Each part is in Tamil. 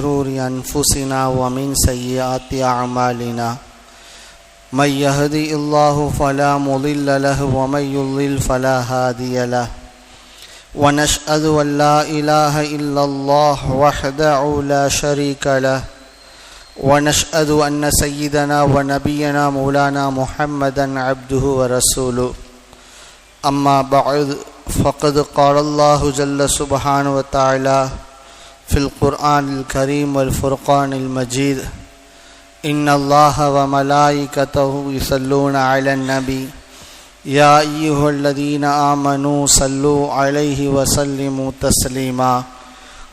شرور أنفسنا ومن سيئات أعمالنا. من يهدي الله فلا مضل له ومن يضلل فلا هادي له. ونشهد أن لا إله إلا الله وحده لا شريك له. ونشهد أن سيدنا ونبينا مولانا محمدا عبده ورسوله. أما بعد فقد قال الله جل سبحانه وتعالى فی القرآن الکریم والفرقان المجید ان اللہ و ملائکته یصلون علی النبی یا ایہا الذین آمنوا صلوا علیہ وسلموا تسلیما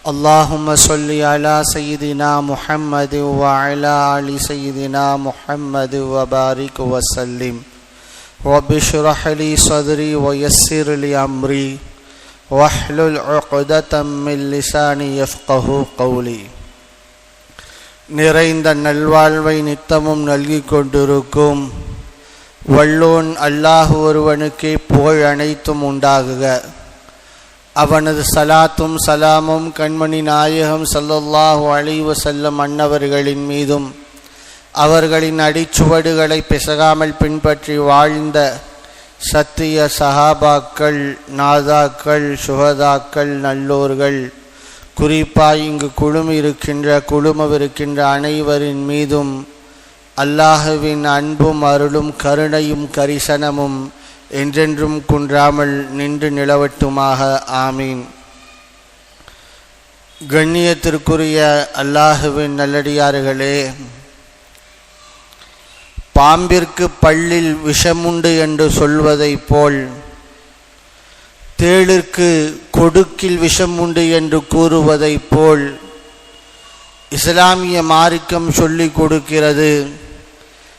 اللہم صلی علی سیدنا محمد وعلی علی سیدنا محمد وبارک وسلم. رب اشرح لی صدری ویسر لی امری واحلل عقدة من لساني يفقه قولي நிறைந்த நல்வாழ்வை நித்தமும் நல்கிக் கொண்டிருக்கும் வல்லோன் அல்லாஹ் ஒருவனுக்கே புகழ் அனைத்தும் உண்டாகுக அவனது சலாத்தும் சலாமும் கண்மணி நாயகம் சல்லல்லாஹு அலைவ செல்லம் அன்னவர்களின் மீதும் அவர்களின் அடிச்சுவடுகளை பிசகாமல் பின்பற்றி வாழ்ந்த சத்திய சஹாபாக்கள் நாதாக்கள் சுகதாக்கள் நல்லோர்கள். குறிப்பாய் இங்கு குழுமி இருக்கின்ற குழுமவிருக்கின்ற அனைவரின் மீதும் அல்லாஹுவின் அன்பும் அருளும் கருணையும் கரிசனமும் என்றென்றும் குன்றாமல் நின்று நிலவட்டுமாக. ஆமீன். கண்ணியத்திற்குரிய அல்லாஹுவின் நல்லடியார்களே பாம்பிற்கு பள்ளில் விஷமுண்டு என்று சொல்வதைப் போல் தேளிற்கு கொடுக்கில் விஷம் உண்டு என்று கூறுவதைப் போல் இஸ்லாமிய மார்க்கம் சொல்லிக் கொடுக்கிறது.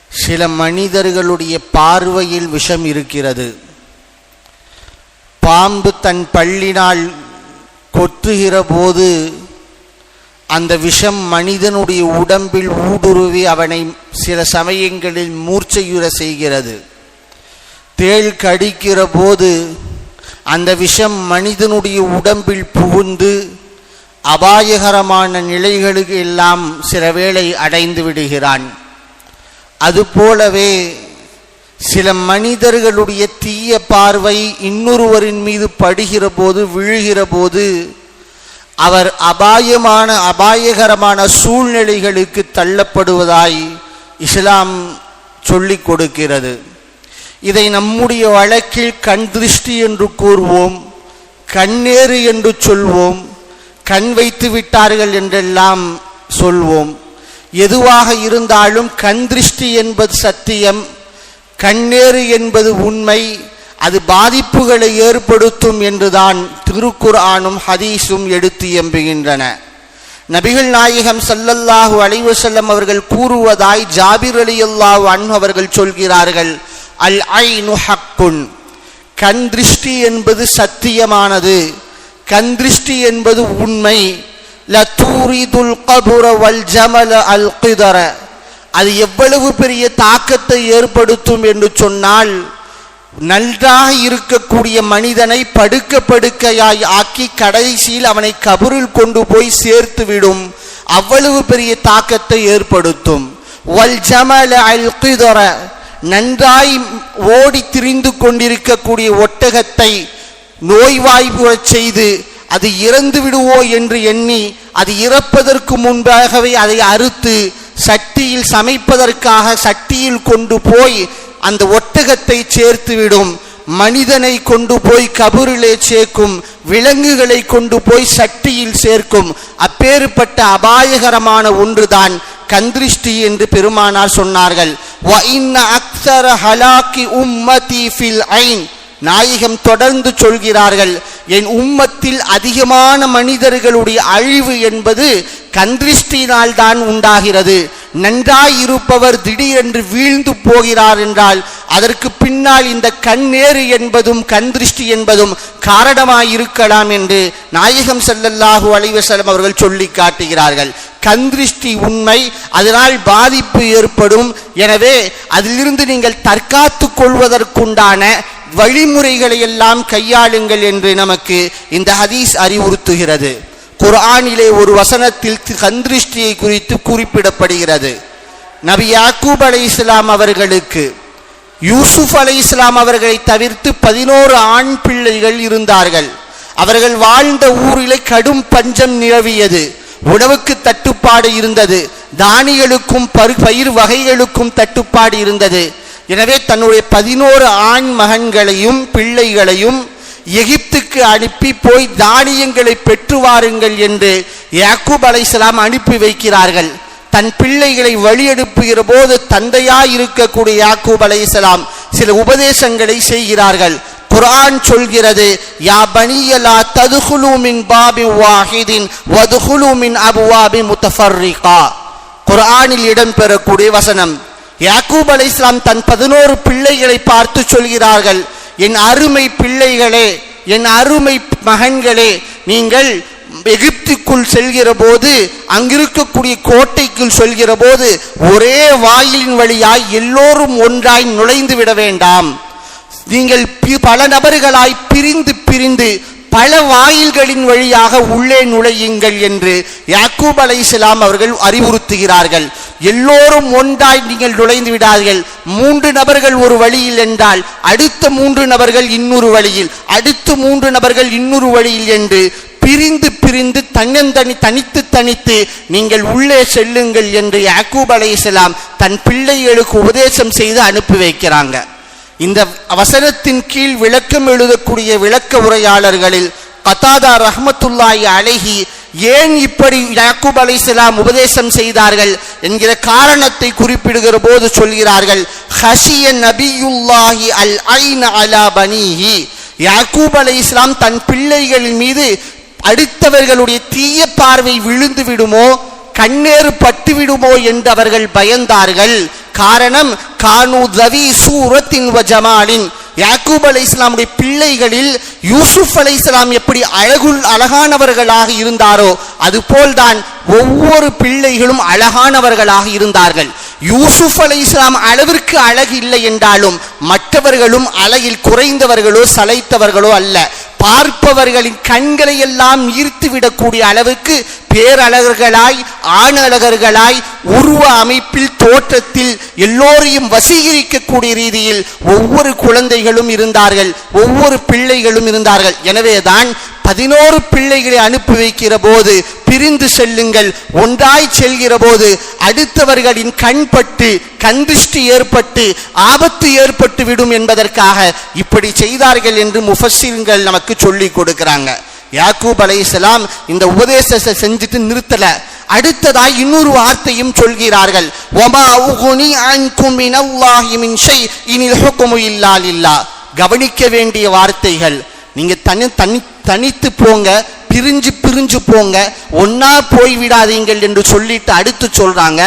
சில மனிதர்களுடைய பார்வையில் விஷம் இருக்கிறது. பாம்பு தன் பள்ளினால் கொத்துகிற போது அந்த விஷம் மனிதனுடைய உடம்பில் ஊடுருவி அவனை சில சமயங்களில் மூர்ச்சையுற செய்கிறது. தேள் கடிக்கிற போது அந்த விஷம் மனிதனுடைய உடம்பில் புகுந்து அபாயகரமான நிலைகளுக்கு எல்லாம் சில வேளை அடைந்து விடுகிறான். அதுபோலவே சில மனிதர்களுடைய தீய பார்வை இன்னொருவரின் மீது படுகிற போது விழுகிற போது அவர் அபாயமான அபாயகரமான சூழ்நிலைகளுக்கு தள்ளப்படுவதாய் இஸ்லாம் சொல்லிக் கொடுக்கிறது. இதை நம்முடைய வழக்கில் கண் திருஷ்டி என்று கூறுவோம் கண்ணேறு என்று சொல்வோம் கண் வைத்து விட்டார்கள் என்றெல்லாம் சொல்வோம். எதுவாக இருந்தாலும் கண் திருஷ்டி என்பது சத்தியம் கண்ணேறு என்பது உண்மை அது பாதிப்புகளை ஏற்படுத்தும் என்றுதான் திருக்குர்ஆனும் ஹதீஸும் எடுத்து எம்புகின்றன. நபிகள் நாயகம் சல்லல்லாஹு அலைவசல்லம் அவர்கள் கூறுவதாய் ஜாபிர் அலி அல்லாஹு அன் அவர்கள் சொல்கிறார்கள் அல் ஐனு ஹக்குன். கண் திருஷ்டி என்பது சத்தியமானது கண் திருஷ்டி என்பது உண்மை. லத்தூரிதுல் கபுர வல் ஜமல அல் கிதர. அது எவ்வளவு பெரிய தாக்கத்தை ஏற்படுத்தும் என்று சொன்னால் நன்றாக இருக்கக்கூடிய மனிதனை படுக்க படுக்கையாய் ஆக்கி கடைசியில் அவனை கபரில் கொண்டு போய் சேர்த்து விடும். அவ்வளவு பெரிய தாக்கத்தை ஏற்படுத்தும். வல் ஜமல அல் நன்றாய் ஓடி திரிந்து கொண்டிருக்கக்கூடிய ஒட்டகத்தை நோய்வாய்ப்புறச் செய்து அது இறந்து விடுவோ என்று எண்ணி அது இறப்பதற்கு முன்பாகவே அதை அறுத்து சட்டியில் சமைப்பதற்காக சட்டியில் கொண்டு போய் அந்த ஒட்டகத்தை சேர்த்துவிடும். மனிதனை கொண்டு போய் கபூரிலே சேர்க்கும். விலங்குகளை கொண்டு போய் சட்டியில் சேர்க்கும். அப்பேறுபட்ட அபாயகரமான ஒன்றுதான் கந்திருஷ்டி என்று பெருமானார் சொன்னார்கள். நாயகம் தொடர்ந்து சொல்கிறார்கள். என் உம்மத்தில் அதிகமான மனிதர்களுடைய அழிவு என்பது கந்திருஷ்டினால் தான் உண்டாகிறது. நன்றாயிருப்பவர் திடீரென்று வீழ்ந்து போகிறார் என்றால் அதற்கு பின்னால் இந்த கண்ணேறு என்பதும் கண் திருஷ்டி என்பதும் காரணமாயிருக்கலாம் என்று நாயகம் செல்லல்லாஹு அலைவசலம் அவர்கள் சொல்லி காட்டுகிறார்கள். கண் திருஷ்டி உண்மை அதனால் பாதிப்பு ஏற்படும். எனவே அதிலிருந்து நீங்கள் தற்காத்து கொள்வதற்குண்டான வழிமுறைகளை எல்லாம் கையாளுங்கள் என்று நமக்கு இந்த ஹதீஸ் அறிவுறுத்துகிறது. குர்ஆனிலே ஒரு வசனத்தில் கந்திருஷ்டியை குறித்து குறிப்பிடப்படுகிறது. நபி யாக்கூப் அலை இஸ்லாம் அவர்களுக்கு யூசுப் அலை இஸ்லாம் அவர்களை தவிர்த்து பதினோரு ஆண் பிள்ளைகள் இருந்தார்கள். அவர்கள் வாழ்ந்த ஊரிலே கடும் பஞ்சம் நிலவியது. உணவுக்கு தட்டுப்பாடு இருந்தது. தானியங்களுக்கும் பரு பயிர் வகைகளுக்கும் தட்டுப்பாடு இருந்தது. எனவே தன்னுடைய பதினோரு ஆண் மகன்களையும் பிள்ளைகளையும் எகிப்துக்கு அனுப்பி போய் தானியங்களை பெற்று வாருங்கள் என்று யாக்கூப் அலைசலாம் அனுப்பி வைக்கிறார்கள். தன் பிள்ளைகளை வழி போது தந்தையாய் இருக்கக்கூடிய யாக்கூப் அலைசலாம் சில உபதேசங்களை செய்கிறார்கள். குரான் சொல்கிறது யா பனியலா ததுகுலூமின் பாபி வாஹிதின் வதுகுலூமின் அபுவாபி முத்தஃபர்ரிகா. குரானில் இடம்பெறக்கூடிய வசனம். யாக்கூப் அலைஹிஸ்ஸலாம் தன் பதினோரு பிள்ளைகளை பார்த்து சொல்கிறார்கள். என் அருமை பிள்ளைகளே என் அருமை மகன்களே நீங்கள் எகிப்துக்குள் செல்கிற போது அங்கிருக்கக்கூடிய கோட்டைக்குள் செல்கிற போது ஒரே வாயிலின் வழியாய் எல்லோரும் ஒன்றாய் நுழைந்து விட வேண்டாம். நீங்கள் பல நபர்களாய் பிரிந்து பிரிந்து பல வாயில்களின் வழியாக உள்ளே நுழையுங்கள் என்று யாக்கூப் அலைஹிஸ்ஸலாம் அவர்கள் அறிவுறுத்துகிறார்கள். எல்லோரும் ஒன்றாய் நீங்கள் நுழைந்து விடாதீர்கள். மூன்று நபர்கள் ஒரு வழியில் என்றால் அடுத்த மூன்று நபர்கள் இன்னொரு வழியில் அடுத்த மூன்று நபர்கள் இன்னொரு வழியில் என்று பிரிந்து பிரிந்து தன்னந்தனி தனித்து தனித்து நீங்கள் உள்ளே செல்லுங்கள் என்று யாக்கூப் அலைஹிஸ்ஸலாம் தன் பிள்ளைகளுக்கு உபதேசம் செய்து அனுப்பி வைக்கிறாங்க. இந்த வசனத்தின் கீழ் விளக்கம் எழுதக்கூடிய விளக்க உரையாளர்களில் கத்தாதா ரஹமத்துல்லாய் அழகி ஏன் இப்படி யாக்கூப் அலைசலாம் உபதேசம் செய்தார்கள்? என்கிற காரணத்தை குறிப்பிடுகிற போது சொல்கிறார்கள் ஹஷிய நபியுல்லாஹி அல் ஐன அலா பனிஹி. யாக்கூப் இஸ்லாம் தன் பிள்ளைகளின் மீது அடுத்தவர்களுடைய தீய பார்வை விழுந்து விடுமோ கண்ணேறு பட்டு விடுமோ என்று அவர்கள் பயந்தார்கள். காரணம் கானு தவி சூரத்தின் வ ஜமாலின். யாக்கூப் அலை இஸ்லாமுடைய பிள்ளைகளில் யூசுப் அலை இஸ்லாம் எப்படி அழகுள் அழகானவர்களாக இருந்தாரோ அதுபோல்தான் ஒவ்வொரு பிள்ளைகளும் அழகானவர்களாக இருந்தார்கள். யூசுப் அலை இஸ்லாம் அளவிற்கு அழகு இல்லை என்றாலும் மற்றவர்களும் அழகில் குறைந்தவர்களோ சளைத்தவர்களோ அல்ல. பார்ப்பவர்களின் கண்களை எல்லாம் ஈர்த்து விடக்கூடிய அளவுக்கு பேரழகர்களாய் ஆணழகர்களாய் உருவ அமைப்பில் தோற்றத்தில் எல்லோரையும் வசீகரிக்கக்கூடிய ரீதியில் ஒவ்வொரு குழந்தைகளும் இருந்தார்கள் ஒவ்வொரு பிள்ளைகளும் இருந்தார்கள். எனவேதான் பதினோரு பிள்ளைகளை அனுப்பி வைக்கிற போது பிரிந்து செல்லுங்கள் ஒன்றாய் செல்கிற போது அடுத்தவர்களின் கண்பட்டு கந்திஷ்டி ஏற்பட்டு ஆபத்து ஏற்பட்டு விடும் என்பதற்காக இப்படி செய்தார்கள் என்று முஃபஸ்ஸிர்கள் நமக்கு சொல்லி கொடுக்கிறாங்க. யாக்கூப் அலைஹிஸ்ஸலாம் இந்த உபதேசத்தை செஞ்சுட்டு நிறுத்தல. அடுத்ததாய் இன்னொரு வார்த்தையும் சொல்கிறார்கள். ஒமா உகுனி அன்கும் மினல்லாஹி ஷை இனில் இல்லா கவனிக்க வேண்டிய வார்த்தைகள். நீங்க தனி தனி தனித்து போங்க பிரிஞ்சு பிரிஞ்சு போங்க. ஒன்னா போய் விடாதீங்கள் என்று சொல்லிட்டு அடுத்து சொல்றாங்க.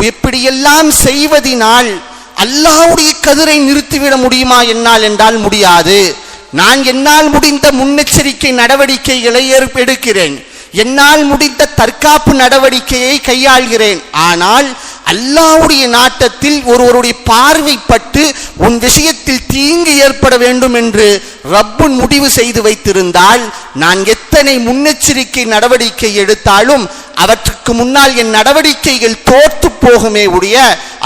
இப்படியெல்லாம் செய்வதினால் அல்லாவுடைய கதிரை நிறுத்திவிட முடியுமா? என்னால் என்றால் முடியாது. நான் என்னால் முடிந்த முன்னெச்சரிக்கை நடவடிக்கைகளை எடுக்கிறேன். என்னால் முடிந்த தற்காப்பு நடவடிக்கையை கையாள்கிறேன். ஆனால் அல்லாவுடைய நாட்டத்தில் ஒருவருடைய பார்வைப்பட்டு உன் விஷயத்தில் தீங்கு ஏற்பட வேண்டும் என்று ரப்பு முடிவு செய்து வைத்திருந்தால் நான் எத்தனை முன்னெச்சரிக்கை நடவடிக்கை எடுத்தாலும் அவற்றுக்கு முன்னால் என் நடவடிக்கைகள் தோற்று போகுமே உடைய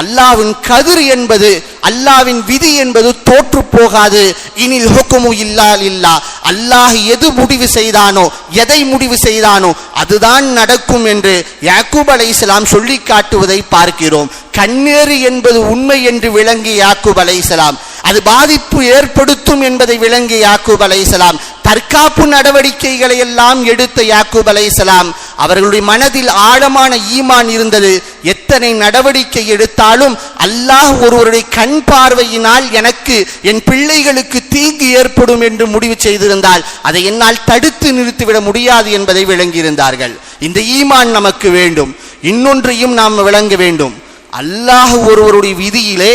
அல்லாவின் கதிர் என்பது அல்லாவின் விதி என்பது தோற்று போகாது. இனில் ஹுக்குமு இல்லா இல்லா அல்லாஹ் எது முடிவு செய்தானோ எதை முடிவு செய்தானோ அதுதான் நடக்கும் என்று யாக்கூப் அலைஹிஸ்ஸலாம் சொல்லி காட்டுவதை பார்க்கிறோம். கண்ணேறு என்பது உண்மை என்று விளங்கிய யாக்கூப் அலைஹிஸ்ஸலாம். அது பாதிப்பு ஏற்படுத்தும் என்பதை விளங்கிய யாக்கூப் அலைஹிஸ்ஸலாம். தற்காப்பு நடவடிக்கைகளை எல்லாம் எடுத்த யாக்கூப் அலைசலாம் அவர்களுடைய மனதில் ஆழமான ஈமான் இருந்தது. எத்தனை நடவடிக்கை எடுத்தாலும் அல்லாஹ் ஒருவருடைய கண் பார்வையினால் எனக்கு என் பிள்ளைகளுக்கு தீங்கு ஏற்படும் என்று முடிவு செய்திருந்தால் அதை என்னால் தடுத்து நிறுத்திவிட முடியாது என்பதை விளங்கியிருந்தார்கள். இந்த ஈமான் நமக்கு வேண்டும். இன்னொன்றையும் நாம் விளங்க வேண்டும். அல்லாஹ் ஒருவருடைய விதியிலே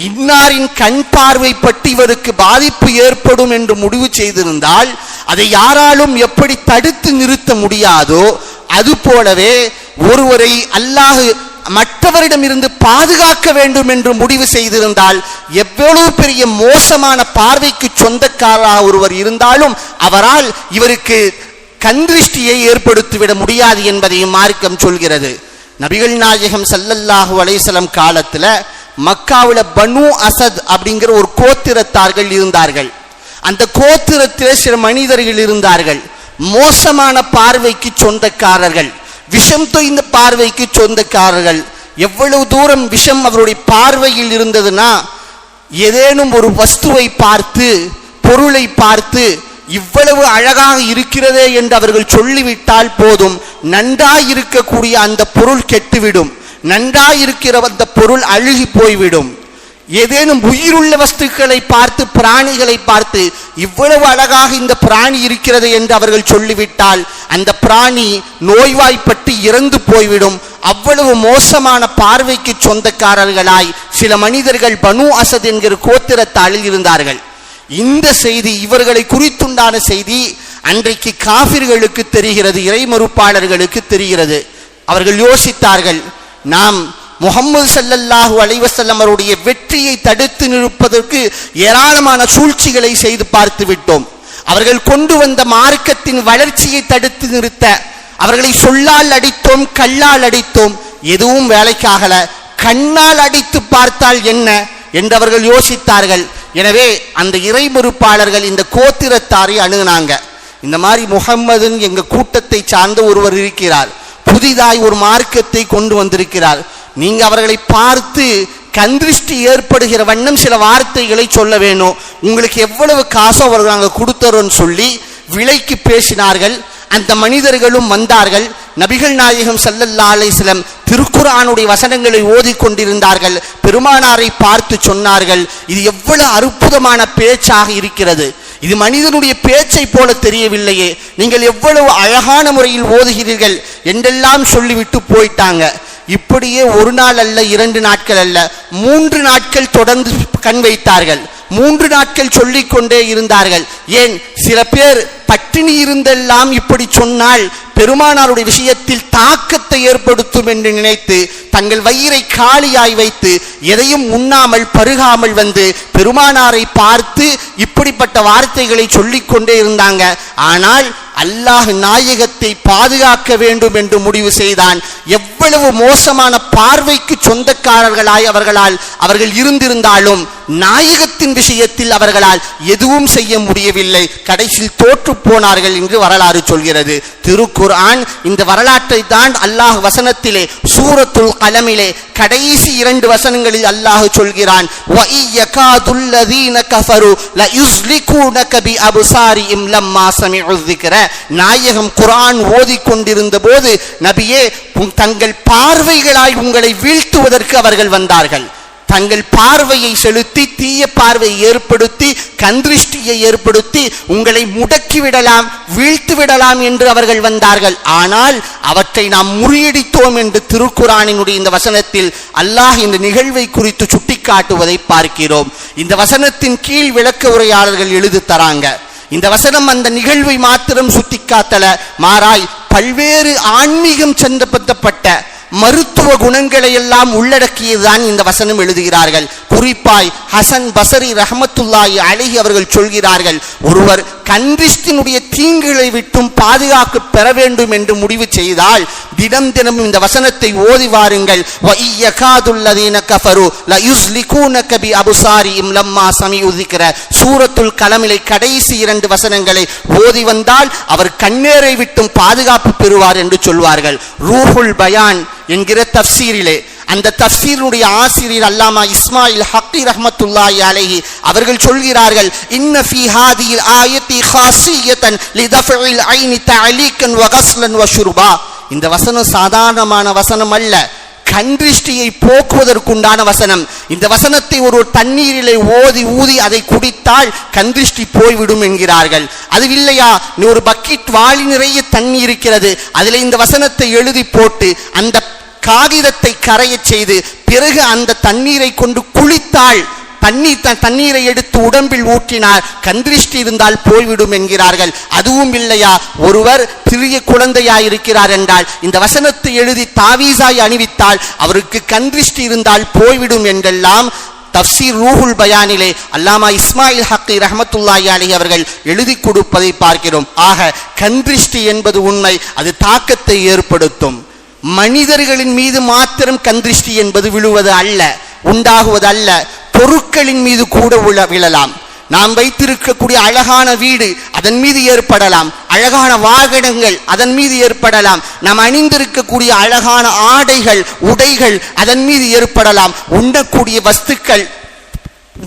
இன்னாரின் கண் பார்வை பட்டு இவருக்கு பாதிப்பு ஏற்படும் என்று முடிவு செய்திருந்தால் அதை யாராலும் எப்படி தடுத்து நிறுத்த முடியாதோ அதுபோலவே ஒருவரை அல்லாஹ் மற்றவரிடமிருந்து பாதுகாக்க வேண்டும் என்று முடிவு செய்திருந்தால் எவ்வளவு பெரிய மோசமான பார்வைக்கு சொந்தக்காரராக ஒருவர் இருந்தாலும் அவரால் இவருக்கு கந்திருஷ்டியை ஏற்படுத்திவிட முடியாது என்பதையும் மார்க்கம் சொல்கிறது. நபிகள் நாயகம் சல்லல்லாஹு அலைஹிஸ்ஸலாம் காலத்துல மக்காவில் பனு அசத் அப்படிங்கிற ஒரு கோத்திரத்தார்கள் இருந்தார்கள். அந்த கோத்திரத்தில் சில மனிதர்கள் இருந்தார்கள். மோசமான பார்வைக்கு சொந்தக்காரர்கள். விஷம் தொய்ந்த பார்வைக்கு சொந்தக்காரர்கள். எவ்வளவு தூரம் விஷம் அவருடைய பார்வையில் இருந்ததுன்னா ஏதேனும் ஒரு வஸ்துவை பார்த்து பொருளை பார்த்து இவ்வளவு அழகாக இருக்கிறதே என்று அவர்கள் சொல்லிவிட்டால் போதும். நன்றாய் இருக்கக்கூடிய அந்த பொருள் கெட்டுவிடும். நன்றாயிருக்கிற அந்த பொருள் அழுகி போய்விடும். ஏதேனும் உயிருள்ள வஸ்துக்களை பார்த்து பிராணிகளை பார்த்து இவ்வளவு அழகாக இந்த பிராணி இருக்கிறது என்று அவர்கள் சொல்லிவிட்டால் அந்த பிராணி நோய்வாய்ப்பட்டு இறந்து போய்விடும். அவ்வளவு மோசமான பார்வைக்கு சொந்தக்காரர்களாய் சில மனிதர்கள் பனு அசத் என்கிற கோத்திரத்தாளில் இருந்தார்கள். இந்த செய்தி இவர்களை குறித்துண்டான செய்தி அன்றைக்கு காபிர்களுக்கு தெரிகிறது இறைமறுப்பாளர்களுக்கு தெரிகிறது. அவர்கள் யோசித்தார்கள் நாம் முகம்மது சல்லல்லாஹு அலைவசல்லம் அவருடைய வெற்றியை தடுத்து நிறுப்பதற்கு ஏராளமான சூழ்ச்சிகளை செய்து பார்த்து விட்டோம். அவர்கள் கொண்டு வந்த மார்க்கத்தின் வளர்ச்சியை தடுத்து நிறுத்த அவர்களை சொல்லால் அடித்தோம் கல்லால் அடித்தோம் எதுவும் வேலைக்காகல கண்ணால் அடித்து பார்த்தால் என்ன என்று அவர்கள் யோசித்தார்கள். எனவே அந்த இறை மறுப்பாளர்கள் இந்த கோத்திரத்தாரை அணுகுனாங்க. இந்த மாதிரி முகம்மதுன் எங்க கூட்டத்தை சார்ந்த ஒருவர் இருக்கிறார். புதிதாய் ஒரு மார்க்கத்தை கொண்டு வந்திருக்கிறார். நீங்க அவர்களை பார்த்து கந்திருஷ்டி ஏற்படுகிற வண்ணம் சில வார்த்தைகளை சொல்ல வேணும். உங்களுக்கு எவ்வளவு காசோ அவர்கள் நாங்கள் கொடுத்தரோன்னு சொல்லி விலைக்கு பேசினார்கள். அந்த மனிதர்களும் வந்தார்கள். நபிகள் நாயகம் சல்லல்லா அலிஸ்லம் திருக்குறானுடைய வசனங்களை ஓதிக் கொண்டிருந்தார்கள் பெருமானாரை பார்த்து சொன்னார்கள். இது எவ்வளவு அற்புதமான பேச்சாக இருக்கிறது. இது மனிதனுடைய பேச்சை போல தெரியவில்லையே. நீங்கள் எவ்வளவு அழகான முறையில் ஓதுகிறீர்கள் என்றெல்லாம் சொல்லிவிட்டு போயிட்டாங்க. இப்படியே ஒரு நாள் அல்ல இரண்டு நாட்கள் அல்ல மூன்று நாட்கள் தொடர்ந்து கண் வைத்தார்கள். மூன்று நாட்கள் சொல்லிக் கொண்டே இருந்தார்கள். ஏன்? சில பேர் பட்டினி இருந்தெல்லாம் இப்படி சொன்னால் பெருமானாருடைய விஷயத்தில் தாக்கத்தை ஏற்படுத்தும் என்று நினைத்து தங்கள் வயிறை காலியாய் வைத்து எதையும் உண்ணாமல் பருகாமல் வந்து பெருமானாரை பார்த்து இப்படிப்பட்ட வார்த்தைகளை சொல்லிக் கொண்டே இருந்தாங்க. ஆனால் அல்லாஹ் நாயகத்தை பாதுகாக்க வேண்டும் என்று முடிவு செய்தான். எவ்வளவு மோசமான பார்வைக்கு சொந்தக்காரர்களாய் அவர்களால் அவர்கள் இருந்திருந்தாலும் நாயகத்தின் விஷயத்தில் அவர்களால் எதுவும் செய்ய முடியவில்லை. கடைசியில் தோற்று போனார்கள் என்று வரலாறு சொல்கிறது. திருக்குர்ஆன் இந்த வரலாற்றை தான் அல்லாஹ் வசனத்திலே சூரத்துல் கலமிலே கடைசி இரண்டு வசனங்களில் அல்லாஹ் சொல்கிறான். நாயகம் குரான் ஓதி கொண்டிருந்த போது நபியே தங்கள் பார்வைகளாய் உங்களை வீழ்த்துவதற்கு அவர்கள் வந்தார்கள். தங்கள் பார்வையை செலுத்தி தீய பார்வையை ஏற்படுத்தி கந்திருஷ்டியை ஏற்படுத்தி உங்களை முடக்கிவிடலாம் வீழ்த்து விடலாம் என்று அவர்கள் வந்தார்கள். ஆனால் அவற்றை நாம் முறியடித்தோம் என்று திருக்குறானினுடைய இந்த வசனத்தில் அல்லாஹ் இந்த நிகழ்வை குறித்து சுட்டிக்காட்டுவதை பார்க்கிறோம். இந்த வசனத்தின் கீழ் விளக்க உரையாளர்கள் எழுதி தராங்க. இந்த வசனம் அந்த நிகழ்வை மாத்திரம் சுட்டிக்காத்தல மாறாய் பல்வேறு ஆன்மீகம் சந்தப்பட்ட மருத்துவ குணங்களை எல்லாம் உள்ளடக்கியதுதான் இந்த வசனம் எழுதுகிறார்கள். குறிப்பாய் ஹசன் பசரி ரஹமத்துல்லாய் அழகி அவர்கள் சொல்கிறார்கள் ஒருவர் கந்திஷ்டினுடைய தீங்குகளை விட்டும் பாதுகாப்பு பெற வேண்டும் என்று முடிவு செய்தால் தினம் தினம் இந்த வசனத்தை ஓதி வாருங்கள். கஃபரு சூரத்துல் கலமிலை கடைசி இரண்டு வசனங்களை ஓதி வந்தால் அவர் கண்ணேரை விட்டும் பாதுகாப்பு பெறுவார் என்று சொல்வார்கள். ரூஹுல் பயான் என்கிற தப்சீரிலே அந்த தப்சீருடைய ஆசிரியர் அல்லாமா இஸ்மாயில் ஹக்கி ரஹமத்துல்லாஹி அலைஹி அவர்கள் சொல்கிறார்கள் இன்ன ஃபீ ஹாதில் ஆயத்தி ஹாசியத்தன் லிதஃபில் ஐனி தஅலீகன் வ கஸ்லன் வ ஷுர்பா. இந்த வசனம் சாதாரணமான வசனம் அல்ல கண்திருஷ்டியை போக்குவதற்குண்டான வசனம். இந்த வசனத்தை ஒரு தண்ணீரிலே ஓதி ஊதி அதை குடித்தால் கன்றிஷ்டி போய்விடும் என்கிறார்கள். அது இல்லையா? நீ ஒரு பக்கெட் வாளி நிறைய தண்ணி இருக்கிறது. அதில் இந்த வசனத்தை எழுதி போட்டு அந்த காகிதத்தை கரையச் செய்து பிறகு அந்த தண்ணீரை கொண்டு குளித்தால் தண்ணீர் த- தண்ணீரை எடுத்து உடம்பில் ஊற்றினார். கந்திருஷ்டி இருந்தால் போய்விடும் என்கிறார்கள். அதுவும் இல்லையா? ஒருவர் சிறிய குழந்தையாய் இருக்கிறார் என்றால் இந்த வசனத்தை எழுதி தாவீசாய் அணிவித்தால் அவருக்கு கந்திருஷ்டி இருந்தால் போய்விடும் என்றெல்லாம் தப்சீர் ரூஹுல் பயானிலே அல்லாமா இஸ்மாயில் ஹக்கி ரஹமத்துல்லாஹி அலி அவர்கள் எழுதி கொடுப்பதை பார்க்கிறோம். ஆக கந்திருஷ்டி என்பது உண்மை அது தாக்கத்தை ஏற்படுத்தும். மனிதர்களின் மீது மாத்திரம் கந்திருஷ்டி என்பது விழுவது அல்ல உண்டாகுவது அல்ல. பொருட்களின் மீது கூட உள்ள விழலாம். நாம் வைத்திருக்கக்கூடிய அழகான வீடு அதன் மீது ஏற்படலாம். அழகான வாகனங்கள் அதன் மீது ஏற்படலாம். நாம் அணிந்திருக்கக்கூடிய அழகான ஆடைகள் உடைகள் அதன் மீது ஏற்படலாம். உண்ணக்கூடிய வஸ்துக்கள்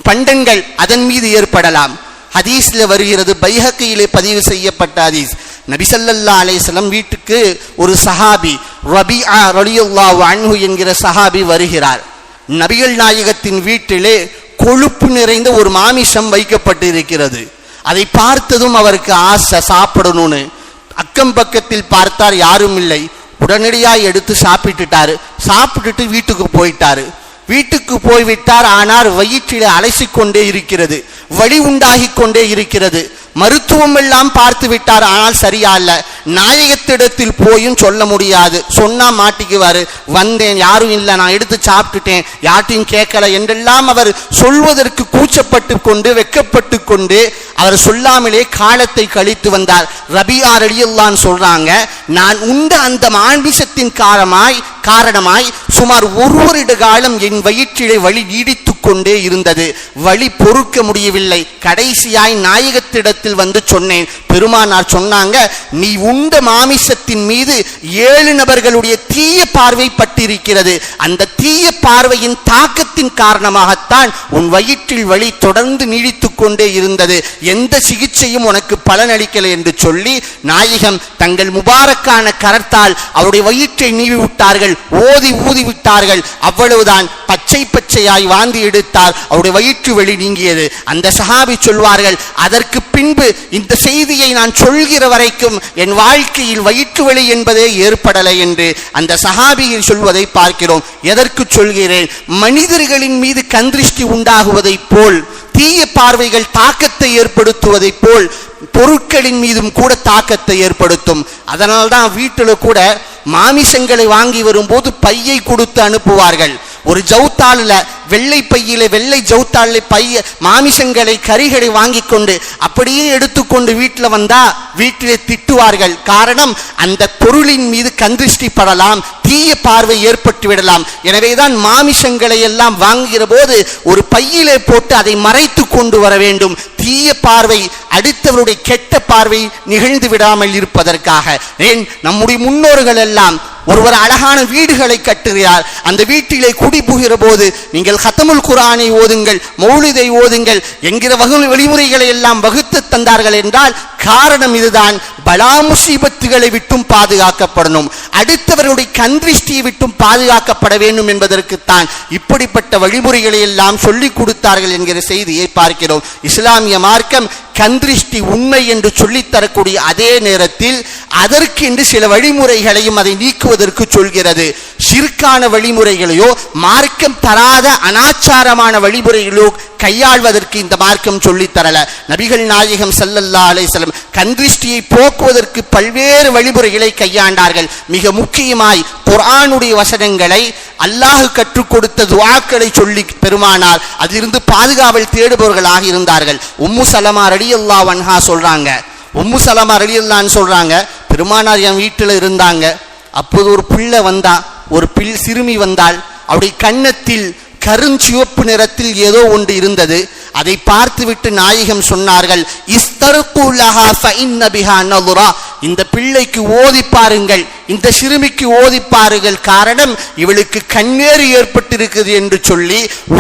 பண்டங்கள் அதன் மீது ஏற்படலாம். ஹதீஸில் வருகிறது பைஹக்கையிலே பதிவு செய்யப்பட்ட ஹதீஸ். நபிசல்லா அலைஹிஸ்ஸலாம் வீட்டுக்கு ஒரு சஹாபி ரபிஆ ரலியுல்லா அன்ஹு என்கிற சஹாபி வருகிறார். நபிகள் நாயகத்தின் வீட்டிலே கொழுப்பு நிறைந்த ஒரு மாமிசம் வைக்கப்பட்டு இருக்கிறது அதை பார்த்ததும் அவருக்கு ஆசை சாப்பிடணும்னு. அக்கம் பக்கத்தில் பார்த்தார் யாரும் இல்லை. உடனடியாக எடுத்து சாப்பிட்டுட்டாரு. சாப்பிட்டுட்டு வீட்டுக்கு போயிட்டாரு. வீட்டுக்கு போய்விட்டார் ஆனால் வயிற்றில் அலசிக்கொண்டே இருக்கிறது. வழி உண்டாகி கொண்டே இருக்கிறது. மருத்துவம் எல்லாம் பார்த்து விட்டார் ஆனால் சரியா இல்ல நாயகத்திடத்தில் போயும் சொல்ல முடியாது. சொன்னா மாட்டிக்குவாரு. வந்தேன் யாரும் இல்லை நான் எடுத்து சாப்பிட்டுட்டேன். யார்ட்டையும் கேட்கல. என்றெல்லாம் அவர் சொல்வதற்கு கூச்சப்பட்டு கொண்டு வெக்கப்பட்டு கொண்டு அவர் சொல்லாமலே காலத்தை கழித்து வந்தார். ரபியா ரலியல்லான்னு சொல்றாங்க நான் உண்ட அந்த மாண்பிசத்தின் காரணமாய் காரணமாய் சுமார் ஒரு வருட காலம் என் வயிற்றிலே வழி நீடித்து கொண்டே இருந்தது. வழி பொறுக்க முடியவில்லை. கடைசியாய் நாயகத்திடத்தில் வந்து சொன்னேன். பெருமானார் சொன்னாங்க நீ உண்ட மாமிசத்தின் மீது ஏழு நபர்களுடைய தீய பார்வை பட்டிருக்கிறது. அந்த தீய பார்வையின் தாக்கத்தின் காரணமாகத்தான் உன் வயிற்றில் வழி தொடர்ந்து நீடித்துக் கொண்டே இருந்தது. எந்த சிகிச்சையும் உனக்கு பலனளிக்கலை என்று சொல்லி நாயகம் தங்கள் முபாரக்கான கரத்தால் அவருடைய வயிற்றை நீவி விட்டார்கள் ஓதி ஊதி விட்டார்கள் அவ்வளவுதான். பச்சை பச்சையாய் வாந்தி எடுத்தால் அவருடைய வயிற்று வெளி நீங்கியது. அந்த சஹாபி சொல்வார்கள் அதற்கு பின் பின்பு இந்த செய்தியை நான் சொல்கிற வரைக்கும் என் வாழ்க்கையில் வயிற்று வழி என்பதே ஏற்படலை என்று அந்த சஹாபியில் சொல்வதை பார்க்கிறோம். எதற்கு சொல்கிறேன்? மனிதர்களின் மீது கந்திருஷ்டி உண்டாகுவதைப் போல் தீய பார்வைகள் தாக்கத்தை ஏற்படுத்துவதைப் போல் பொருட்களின் மீதும் கூட தாக்கத்தை ஏற்படுத்தும். அதனால்தான் வீட்டில் கூட மாமிசங்களை வாங்கி வரும்போது பையை கொடுத்து அனுப்புவார்கள். ஒரு ஜவுத்தாளில் வெள்ளை பையில வெள்ளை ஜவுத்தாளில் பைய மாமிசங்களை கறிகளை வாங்கி கொண்டு அப்படியே எடுத்துக்கொண்டு வீட்டில் வந்தா வீட்டிலே திட்டுவார்கள். காரணம் அந்த பொருளின் மீது கந்திருஷ்டி படலாம் தீய பார்வை ஏற்பட்டு விடலாம். எனவேதான் மாமிசங்களை எல்லாம் வாங்குகிற போது ஒரு பையிலே போட்டு அதை மறைத்து கொண்டு வர வேண்டும். தீய பார்வை அடுத்தவருடைய கெட்ட பார்வை நிகழ்ந்து விடாமல் இருப்பதற்காக. ஏன்? நம்முடைய முன்னோர்கள் எல்லாம் ஒருவர் அழகான வீடுகளை கட்டுகிறார். அந்த வீட்டிலே குடிபுகிற போது நீங்கள் ஹத்தமுல் குரானை ஓதுங்கள் மௌலிதை ஓதுங்கள் என்கிற வகு வழிமுறைகளை எல்லாம் வகுத்து தந்தார்கள் என்றால் காரணம் இதுதான். பலா முசீபத்துகளை விட்டும் பாதுகாக்கப்படணும். அடுத்தவருடைய கந்திருஷ்டியை விட்டும் பாதுகாக்கப்பட வேண்டும் என்பதற்குத்தான் இப்படிப்பட்ட வழிமுறைகளை எல்லாம் சொல்லிக் கொடுத்தார்கள் என்கிற செய்தியை பார்க்கிறோம். இஸ்லாமிய மார்க்கம் கந்திருஷ்டி உண்மை என்று சொல்லித்தரக்கூடிய அதே நேரத்தில் அதற்கென்று சில வழிமுறைகளையும் அதை நீக்குவதற்கு சொல்கிறது. சிற்கான வழிமுறைகளையோ மார்க்கம் தராத அனாச்சாரமான வழிமுறைகளோ கையாள்வதற்கு இந்த மார்க்கம் சொல்லித் தரல நபிகள் நாயகம் சல்லல்லா அலைசலம் கந்திருஷ்டியை போக்குவதற்கு பல்வேறு வழிமுறைகளை கையாண்டார்கள். மிக முக்கியமாய் குரானுடைய வசனங்களை அல்லாஹ் கற்றுக் கொடுத்த துவாக்களை சொல்லி பெருமானார். அதிலிருந்து பாதுகாவல் தேடுபவர்களாக இருந்தார்கள். உம்மு சலமா ரலியல்லாஹு வன்ஹா சொல்றாங்க. உம்மு சலமா ரலியல்லான்னு சொல்றாங்க பெருமானார் என் வீட்டில் இருந்தாங்க. அப்போது ஒரு பிள்ளை வந்தா ஒரு பில் சிறுமி வந்தால் அவருடைய கன்னத்தில் கருஞ்சிவப்பு நிறத்தில் ஏதோ ஒன்று இருந்தது. அதை பார்த்துவிட்டு நாயகம் சொன்னார்கள் நதுரா. இந்த பிள்ளைக்கு ஓதி பாருங்கள் இந்த சிறுமிக்கு ஓதி பாருங்கள். காரணம் இவளுக்கு கண்ணேறு ஏற்பட்டிருக்குது என்று சொல்லி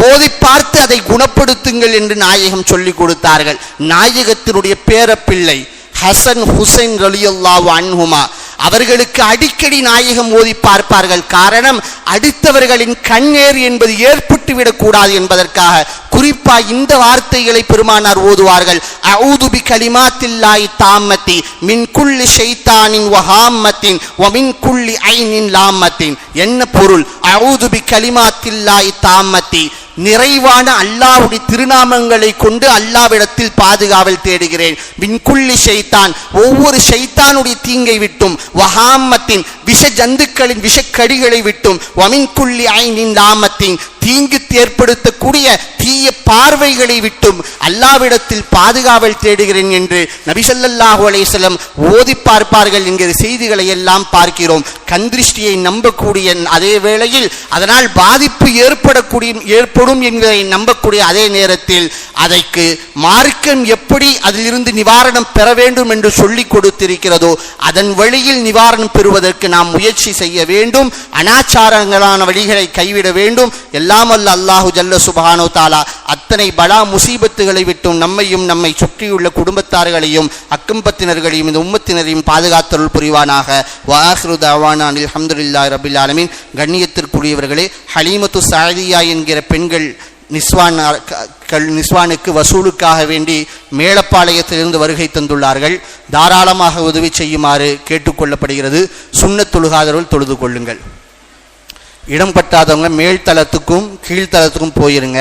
ஓதி பார்த்து அதை குணப்படுத்துங்கள் என்று நாயகம் சொல்லி கொடுத்தார்கள். நாயகத்தினுடைய பேரப்பிள்ளை ஹசன் ஹுசைன் ரலியுல்லாவு அன்ஹுமா. அவர்களுக்கு அடிக்கடி நாயகம் ஓதி பார்ப்பார்கள். காரணம் அடுத்தவர்களின் கண்ணேர் என்பது ஏற்பட்டு விடக்கூடாது என்பதற்காக குறிப்பா இந்த வார்த்தைகளை பெருமானார் ஓதுவார்கள். அவுதுபி பி தாமத்தி மின் குள்ளி ஷைத்தானின் வஹாமத்தின் வ மின் குள்ளி ஐனின் லாமத்தின் என்ன பொருள்? அவுதுபி பி தாமத்தி நிறைவான அல்லாஹ்வுடைய திருநாமங்களை கொண்டு அல்லாவிடத்தில் பாதுகாவல் தேடுகிறேன். விண்குள்ளி ஷைத்தான். ஒவ்வொரு ஷைத்தானுடைய தீங்கை விட்டும் வஹாமத்தின் விஷ ஜந்துக்களின் விஷக்கடிகளை விட்டும் வமின்குள்ளி ஐனின் லாமத்தின் தீங்கு ஏற்படுத்தக்கூடிய தீய பார்வைகளை விட்டும் அல்லாவிடத்தில் பாதுகாவல் தேடுகிறேன் என்று நபிசல்லாஹு அலேசலம் ஓதி பார்ப்பார்கள் என்கிற செய்திகளை எல்லாம் பார்க்கிறோம். கந்திருஷ்டியை நம்பக்கூடிய அதே வேளையில் அதனால் பாதிப்பு ஏற்படக்கூடிய ஏற்படும் என்பதை நம்பக்கூடிய அதே நேரத்தில் அதற்கு மார்க்கம் எப்படி அதிலிருந்து நிவாரணம் பெற வேண்டும் என்று சொல்லிக் கொடுத்திருக்கிறதோ அதன் வழியில் நிவாரணம் பெறுவதற்கு நாம் முயற்சி செய்ய வேண்டும். அனாச்சாரங்களான வழிகளை கைவிட வேண்டும். எல்லாம் அல்ல அல்லாஹு ஜல்ல சுபானோ தாலா. அத்தனை பலா முசீபத்துகளை விட்டும் நம்மையும் நம்மை சுற்றியுள்ள குடும்பத்தார்களையும் அக்கம்பத்தினர்களையும் இந்த உம்மத்தினரையும் பாதுகாத்தருள் புரிவானாக. வாஹ்ரு தவானான் அலமதுல்லா ரபில் ஆலமின். கண்ணியத்திற்குரியவர்களே ஹலீமத்து சாதியா என்கிற பெண்கள் நிஸ்வான் நிஸ்வானுக்கு வசூலுக்காக வேண்டி மேலப்பாளையத்திலிருந்து வருகை தந்துள்ளார்கள். தாராளமாக உதவி செய்யுமாறு கேட்டுக்கொள்ளப்படுகிறது. சுண்ணத் தொழுகாதவர்கள் தொழுது கொள்ளுங்கள். இடம் பற்றாதவங்க மேல்தளத்துக்கும் கீழ்த்தளத்துக்கும் போயிருங்க.